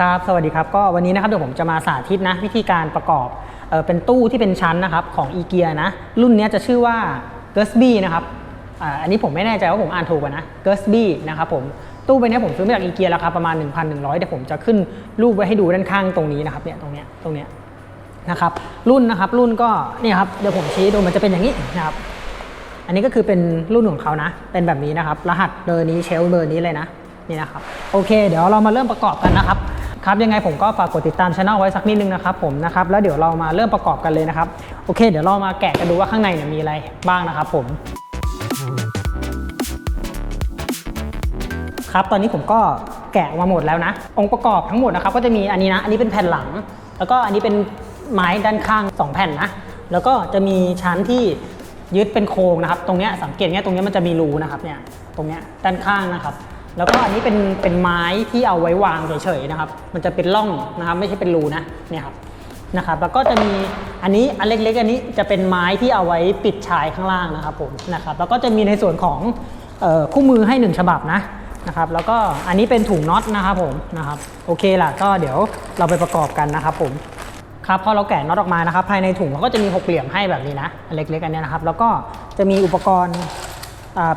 ครับสวัสดีครับก็วันนี้นะครับเดี๋ยวผมจะมาสาธิตนะวิธีการประกอบเออเป็นตู้ที่เป็นชั้นนะครับของอีเกียนะรุ่นนี้จะชื่อว่า g e r s b y นะครับอ,อันนี้ผมไม่แน่ใจว่าผมอ่านถูกป่ะนะ g e r s b y นะครับผมตู้ใบนี้ผมซื้อมาจากอีเกียราคาประมาณ 1,100เดี๋ยวผมจะขึ้นรูปไว้ให้ดูด้านข้างตรงนี้นะครับเนี่ยตรงเนี้ยตรงเนี้ยนะครับรุ่นนะครับรุ่นก็นี่ครับเดี๋ยวผมชี้ดูมันจะเป็นอย่างนี้นะครับอันนี้ก็คือเป็นรุ่นของเขานะ เป็นแบบนี้นะครับ รหัสเบอร์นี้เชลเบอร์นี้เลยนะนี่นะครับโอเค เดี๋ยวเรามาเริ่มประกอบกันนะครับ ครับยังไงผมก็ฝากกดติดตามช anel ไว้สักนิดนึงนะครับผมนะครับแล้วเดี๋ยวเรามาเริ่มประกอบกันเลยนะครับโอเค เดี๋ยวเรามาแกะกันดูว่าข้างในเนี่ยมีอะไรบ้างนะครับผมครับตอนนี้ผมก็แกะมาหมดแล้วนะ องค์ประกอบทั้งหมดนะครับก็จะมีอันนี้นะ อันนี้เป็นแผ่นหลัง แล้วก็อันนี้เป็นไม้ด้านข้าง 2 แผ่นนะ แล้วก็จะมีชั้นที่ยึดเป็นโครงนะครับ ตรงเนี้ยสังเกตเนี้ยตรงเนี้ยมันจะมีรูนะครับเนี่ยตรงเนี้ยด้านข้างนะครับ แล้วก็อันนี้เป็นเป็นไม้ที่เอาไว้วางเฉยๆนะครับ มันจะเป็นร่องนะครับไม่ใช่เป็นรูนะเนี่ยครับนะครับแล้วก็จะมีอันนี้อันเล็กๆ อันนี้จะเป็นไม้ที่เอาไว้ปิดชายข้างล่างนะครับผมนะครับแล้วก็จะมีในส่วนของออคู่มือให้หนึ่งฉบับนะนะครับแล้วก็อันนี้เป็นถุงน็อตนะครับผมนะครับโอเคล่ะก็เดี๋ยวเราไปประกอบกันนะครับผมครับพอเราแกะน็อตออกมานะครับภายในถุงเขาก็จะมีหกเหลี่ยมให้แบบนี้นะอันเล็กๆอันนี้นะครับแล้วก็จะมีอุปกรณ์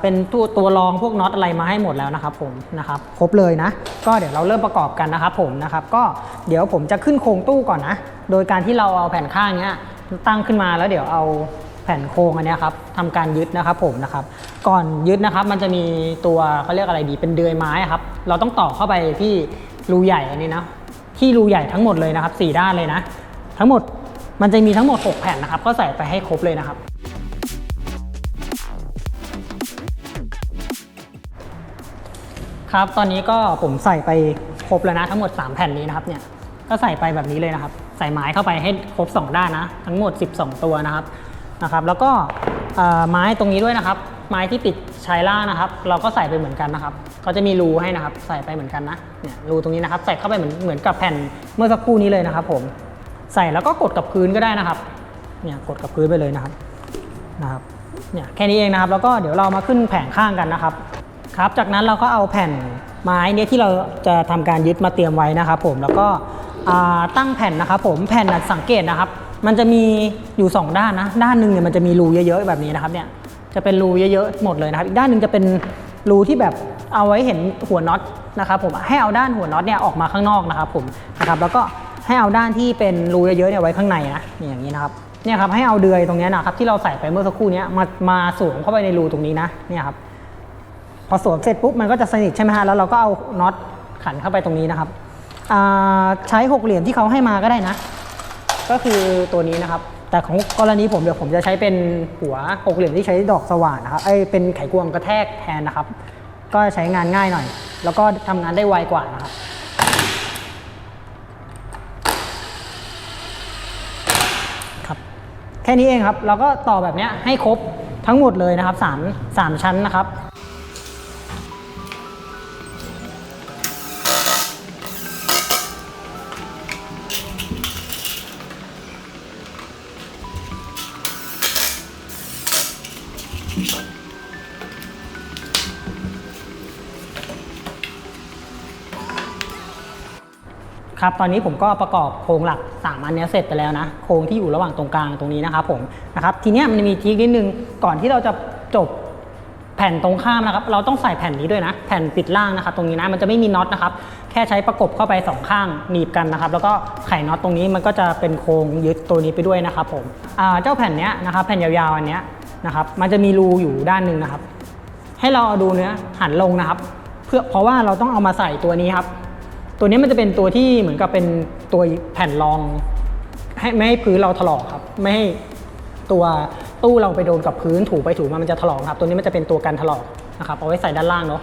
เป็นตัวตัวรองพวกน็อตอะไรมาให้หมดแล้วนะครับผมนะครับครบเลยนะ ก็เดี๋ยวเราเริ่มประกอบกันนะครับผมนะครับก็เดี๋ยวผมจะขึ้นโครงตู้ก่อนนะ โดยการที่เราเอาแผ่นข้างเนี้ยตั้งขึ้นมาแล้วเดี๋ยวเอาแผ่นโครงอันนี้ครับทำการยึดนะครับผมนะครับ ก่อนยึดนะครับมันจะมีตัวเขาเรียกอะไรดีเป็นเดือยไม้ครับ เราต้องต่อเข้าไปที่รูใหญ่อันนี้นะที่รูใหญ่ทั้งหมดเลยนะครับสี่ด้านเลยนะ ทั้งหมดมันจะมีทั้งหมด 6 แผ่นนะครับ ก็ใส่ไปให้ครบเลยนะครับ ครับ ตอนนี้ก็ผมใส่ไปครบแล้วนะทั้งหมด 3 แผ่นนี้นะครับเนี่ยก็ใส่ไปแบบนี้เลยนะครับ ใส่ไม้เข้าไปให้ครบ 2 ด้านนะ ทั้งหมด 12 ตัวนะครับนะครับ แล้วก็ไม้ตรงนี้ด้วยนะครับ ไม้ที่ปิดชายล่างนะครับ เราก็ใส่ไปเหมือนกันนะครับเขาจะมีรูให้นะครับ ใส่ไปเหมือนกันนะเนี่ยรูตรงนี้นะครับ ใส่เข้าไปเหมือนเหมือนกับแผ่นเมื่อสักครู่นี้เลยนะครับ ผมใส่แล้วก็กดกับพื้นก็ได้นะครับเนี่ยกดกับพื้นไปเลยนะครับนะครับเนี่ยแค่นี้เองนะครับ แล้วก็เดี๋ยวเรามาขึ้นแผงข้างกันนะครับ ครับ จากนั้นเราก็เอาแผ่นไม้เนี่ยที่เราจะทำการยึดมาเตรียมไว้นะครับผมแล้วก็ตั้งแผ่นนะครับผมแผ่นสังเกตนะครับ มันจะมีอยู่ 2 ด้านนะด้านหนึ่งเนี่ยมันจะมีรูเยอะๆแบบนี้นะครับเนี่ยจะเป็นรูเยอะๆหมดเลยนะครับ อีกด้านหนึ่งจะเป็นรูที่แบบเอาไว้เห็นหัวน็อตนะครับผมให้เอาด้านหัวน็อตเนี่ยออกมาข้างนอกนะครับผมนะครับแล้วก็ให้เอาด้านที่เป็นรูเยอะๆเนี่ยไว้ข้างในนะนี่อย่างนี้นะครับเนี่ยครับให้เอาเดือยตรงนี้นะครับที่เราใส่ไปเมื่อสักครู่เนี้ยมามาสวมเข้าไปในรูตรงนี้นะเนี่ยครับ พอสวมเสร็จปุ๊บมันก็จะสนิทใช่ไหมฮะแล้วเราก็เอาน็อตขันเข้าไปตรงนี้นะครับใช้หกเหลี่ยมที่เขาให้มาก็ได้นะ ก็คือตัวนี้นะครับ แต่ของกรณีผมเดี๋ยวผมจะใช้เป็นหัวหกเหลี่ยมที่ใช้ดอกสว่านนะครับไอ้เป็นไขควงกระแทกแทนนะครับ ก็ใช้งานง่ายหน่อย แล้วก็ทำงานได้ไวกว่านะครับครับ แค่นี้เองครับเราก็ต่อแบบนี้ให้ครบทั้งหมดเลยนะครับสามสามชั้นนะครับ ครับตอนนี้ผมก็ประกอบโครงหลัก3อันนี้เสร็จไปแล้วนะโครงที่อยู่ระหว่างตรงกลางตรงนี้นะครับผมนะครับทีนี้มันมีทริคนิดนึงก่อนที่เราจะจบแผ่นตรงข้ามนะครับ เราต้องใส่แผ่นนี้ด้วยนะ แผ่นปิดล่างนะครับ ตรงนี้นะมันจะไม่มีน็อตนะครับ แค่ใช้ประกบเข้าไปสองข้างหนีบกันนะครับ แล้วก็ไขน็อตตรงนี้มันก็จะเป็นโครงยึดตัวนี้ไปด้วยนะครับผมอ่าเจ้าแผ่นนี้นะครับ แผ่นยาวๆอันนี้นะครับ มันจะมีรูอยู่ด้านหนึ่งนะครับ ให้เราเอาดูเนื้อหันลงนะครับ เพื่อเพราะว่าเราต้องเอามาใส่ตัวนี้ครับ ตัวนี้มันจะเป็นตัวที่เหมือนกับเป็นตัวแผ่นรอง ให้ไม่ให้พื้นเราถลอกครับ ไม่ให้ตัวตู้เราไปโดนกับพื้นถูไปถูมามันจะถลอกครับ ตัวนี้มันจะเป็นตัวกันถลอกนะครับเอาไว้ใส่ด้านล่างเนาะ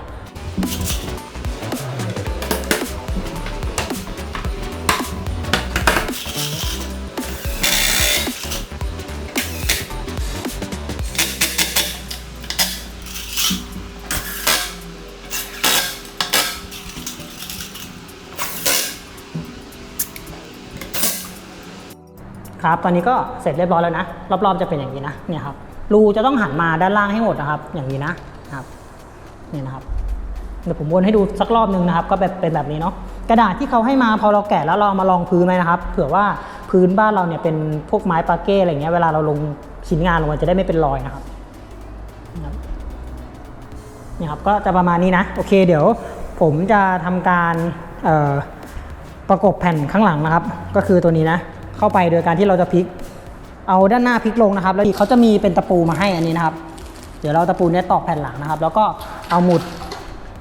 ครับ ตอนนี้ก็เสร็จเรียบร้อยแล้วนะ รอบๆจะเป็นอย่างนี้นะ เนี่ยครับ รูจะต้องหันมาด้านล่างให้หมดนะครับ อย่างนี้นะครับ นี่นะครับ เดี๋ยวผมวนให้ดูสักรอบหนึ่งนะครับ ก็แบบเป็นแบบนี้เนาะ กระดาษที่เขาให้มาพอเราแกะแล้วเรามาลองพื้นไหมนะครับ เผื่อว่าพื้นบ้านเราเนี่ยเป็นพวกไม้ปาเก้อะไรเงี้ย เวลาเราลงชิ้นงานลงมาจะได้ไม่เป็นรอยนะครับเนี่ยครับ ก็จะประมาณนี้นะ โอเค เดี๋ยวผมจะทำการประกบแผ่นข้างหลังนะครับ ก็คือตัวนี้นะ เข้าไปโดยการที่เราจะพลิก เอาด้านหน้าพลิกลงนะครับ แล้วเขาจะมีเป็นตะปูมาให้อันนี้นะครับ เดี๋ยวเราตะปูเนี้ยตอกแผ่นหลังนะครับ แล้วก็เอาหมุด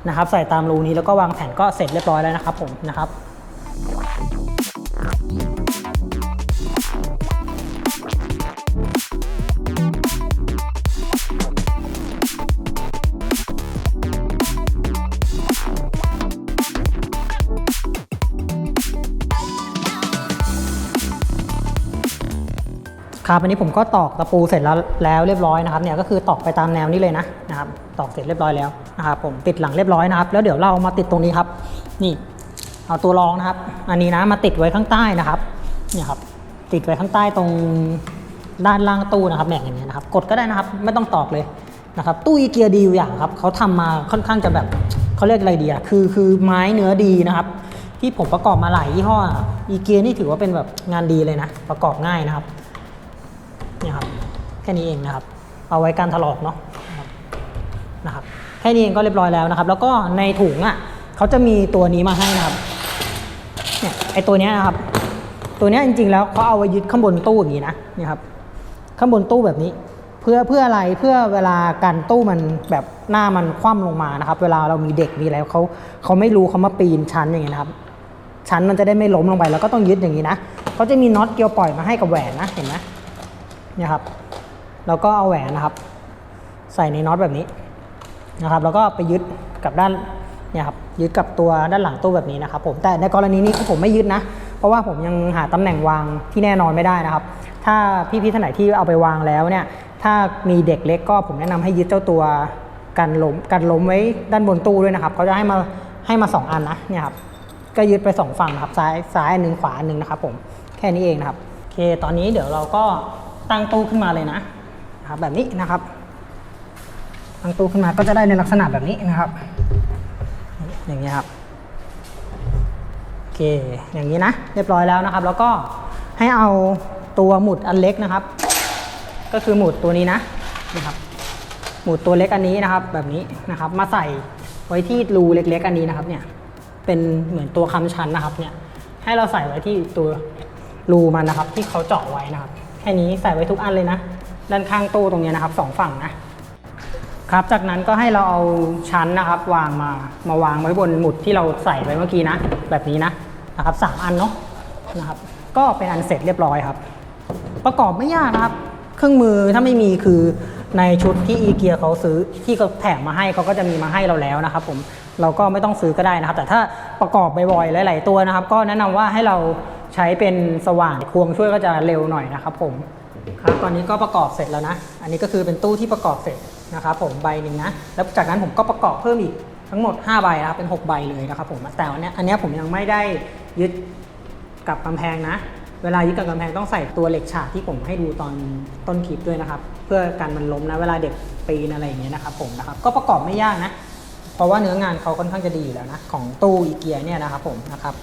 นะครับ ใส่ตามรูนี้แล้วก็วางแผ่นก็เสร็จเรียบร้อยแล้วนะครับผมนะครับ ครับอันนี้ผมก็ตอกตะปูเสร็จแล้วแล้วเรียบร้อยนะครับเนี่ยก็คือตอกไปตามแนวนี้เลยนะนะครับตอกเสร็จเรียบร้อยแล้วนะครับผมติดหลังเรียบร้อยนะครับ แล้วเดี๋ยวเรามาติดตรงนี้ครับ นี่เอาตัวรองนะครับ อันนี้นะมาติดไว้ข้างใต้นะครับเนี่ยครับติดไว้ข้างใต้ตรงด้านล่างตู้นะครับเนี่ยอย่างเงี้ยนะครับกดก็ได้นะครับไม่ต้องตอกเลยนะครับตู้อีเกียดีอยู่อย่างครับเขาทำมาค่อนข้างจะแบบเขาเรียกอะไรดีอะคือคือไม้เนื้อดีนะครับที่ผมประกอบมาหลายยี่ห้ออีเกียนี่ถือว่าเป็นแบบงานดีเลยนะ ประกอบง่ายนะครับ เนี่ยครับแค่นี้เองนะครับ เอาไว้การถลอกเนาะนะครับแค่นี้เองก็เรียบร้อยแล้วนะครับ แล้วก็ในถุงอะเขาจะมีตัวนี้มาให้นะครับเนี่ยไอตัวเนี้ยนะครับ ตัวเนี้ยจริงๆแล้วเขาเอาไว้ยึดข้างบนตู้อย่างนี้นะเนี่ยครับข้างบนตู้แบบนี้ เพื่อเพื่ออะไรเพื่อเวลาการตู้มันแบบหน้ามันคว่ำลงมานะครับ เวลาเรามีเด็กมีอะไรเขาเขาไม่รู้เขามาปีนชั้นอย่างเงี้ยนะครับ ชั้นมันจะได้ไม่ล้มลงไปแล้วก็ต้องยึดอย่างนี้นะเขาจะมีน็อตเกลียวปล่อยมาให้กับแหวนนะเห็นไหม เนี่ยครับแล้วก็เอาแหวนนะครับ ใส่ในน็อตแบบนี้นะครับ แล้วก็ไปยึดกับด้านเนี่ยครับยึดกับตัวด้านหลังตู้แบบนี้นะครับ ผมแต่ในกรณีนี้ผมไม่ยึดนะ เพราะว่าผมยังหาตำแหน่งวางที่แน่นอนไม่ได้นะครับ ถ้าพี่ๆท่านไหนที่เอาไปวางแล้วเนี่ยถ้ามีเด็กเล็กก็ผมแนะนำให้ยึดเจ้าตัวกันล้มกันล้มไว้ด้านบนตู้ด้วยนะครับเขาจะให้มาให้มาสองอันนะเนี่ยครับก็ยึดไปสองฝั่งนะครับซ้ายซ้ายอันหนึ่งขวาอันหนึ่งนะครับผมแค่นี้เองนะครับโอเค ตอนนี้เดี๋ยวเราก็ ตั้งตู้ขึ้นมาเลยนะครับแบบนี้นะครับ ตั้งตู้ขึ้นมาก็จะได้ในลักษณะแบบนี้นะครับ อย่างนี้ยครับโอเคอย่างนี้นะ เรียบร้อยแล้วนะครับ แล้วก็ให้เอาตัวหมุดอันเล็กนะครับ ก็คือหมุดตัวนี้นะนะครับหมุดตัวเล็กอันนี้นะครับ แบบนี้นะครับ มาใส่ไว้ที่รูเล็ก ๆ อันนี้นะครับเนี่ยเป็นเหมือนตัวคำชั้นนะครับเนี่ยให้เราใส่ไว้ที่ตัวรูมันนะครับ ที่เขาเจาะไว้นะครับ ค่นี้ใส่ไว้ทุกอันเลยนะ ด้านข้างตู้ตรงนี้นะครับสองฝั่งนะครับจากนั้นก็ให้เราเอาชั้นนะครับ วางมามาวางไว้บนหมุดที่เราใส่ไว้เมื่อกี้นะ แบบนี้นะนะครับสามอันเนาะนะครับ ก็เป็นอันเสร็จเรียบร้อยครับ ประกอบไม่ยากนะครับ เครื่องมือถ้าไม่มีคือในชุดที่อีเกียเขาซื้อที่เขาแถมมาให้เขาก็จะมีมาให้เราแล้วนะครับ ผมเราก็ไม่ต้องซื้อก็ได้นะครับ แต่ถ้าประกอบบ่อยๆหลาย ๆ ตัวนะครับ ก็แนะนำว่าให้เรา ใช้เป็นสว่านควงช่วยก็จะเร็วหน่อยนะครับผมครับตอนนี้ก็ประกอบเสร็จแล้วนะ อันนี้ก็คือเป็นตู้ที่ประกอบเสร็จนะครับผมใบหนึ่งนะ แล้วจากนั้นผมก็ประกอบเพิ่มอีกทั้งหมด 5 ใบนะครับเป็น 6 ใบเลยนะครับผมแต่อันนี้อันนี้ผมยังไม่ได้ยึดกับกำแพงนะ เวลายึดกับกำแพงต้องใส่ตัวเหล็กฉากที่ผมให้ดูตอนต้นคลิปด้วยนะครับ เพื่อกันมันล้มนะเวลาเด็กปีนอะไรอย่างเงี้ยนะครับผมนะครับก็ประกอบไม่ยากนะ เพราะว่าเนื้องานเขาค่อนข้างจะดีอยู่แล้วนะของตู้อีเกียเนี่ยนะครับผมนะครับ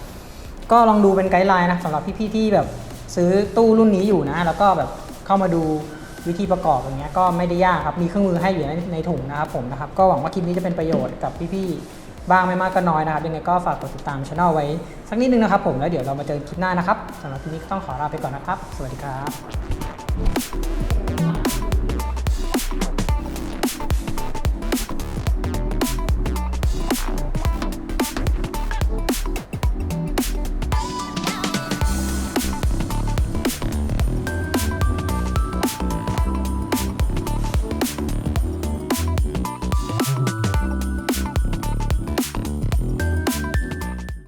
ก็ลองดูเป็นไกด์ไลน์นะสำหรับพี่ๆที่แบบซื้อตู้รุ่นนี้อยู่นะ แล้วก็แบบเข้ามาดูวิธีประกอบอย่างเงี้ยก็ไม่ได้ยากครับ มีเครื่องมือให้อยู่ในในถุงนะครับผมนะครับ ก็หวังว่าคลิปนี้จะเป็นประโยชน์กับพี่ๆบ้างไม่มากก็น้อยนะครับ ยังไงก็ฝากกดติดตามช่องไว้สักนิดนึงนะครับผม แล้วเดี๋ยวเรามาเจอคลิปหน้านะครับสำหรับคลิปนี้ก็ต้องขอลาไปก่อนนะครับ สวัสดีครับ